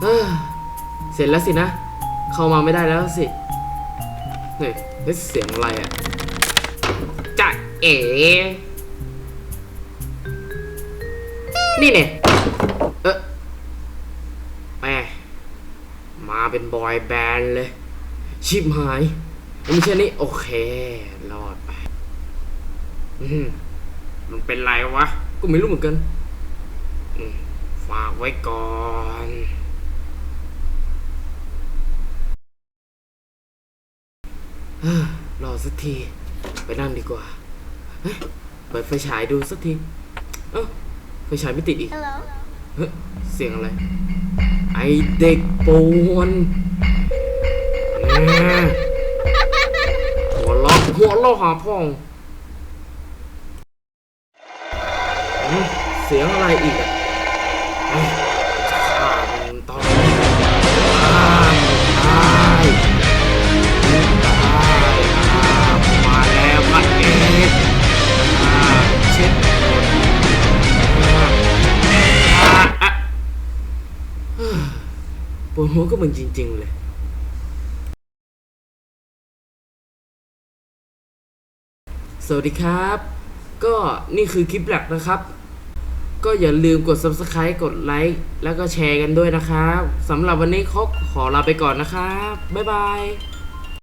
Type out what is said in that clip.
เสร็จแล้วสินะ เข้ามาไม่ได้แล้วสิเฮ้ยเฮ้เสียงอะไรอะจ่าเอ๋นี่เนี่ยเออแหมมาเป็นบอยแบนด์เลย ชิบหายไม่ใช่นี่โอเค รอดไปอืมมันเป็นไรวะ ก็ไม่รู้เหมือนกันฝากไว้ก่อน เอ้อ รอสักที ไปนั่งดีกว่าเฮ้ยเปิดไฟฉายดูสักที เอ้าไฟฉายไม่ติดอีก Hello. เฮ้ย เสียงอะไร ไอเด็กป่วนแน่หัวล้อหัวล้อหาพ่องอืมเสียงอะไรอีกอะ ปวดหัวก็มึงจริง ๆ เลยสวัสดีครับ ก็นี่คือคลิปแรกนะครับ ก็อย่าลืมกด subscribe กดไลค์แล้วก็แชร์กันด้วยนะครับสำหรับวันนี้เขาขอลาไปก่อนนะครับ บ๊ายบาย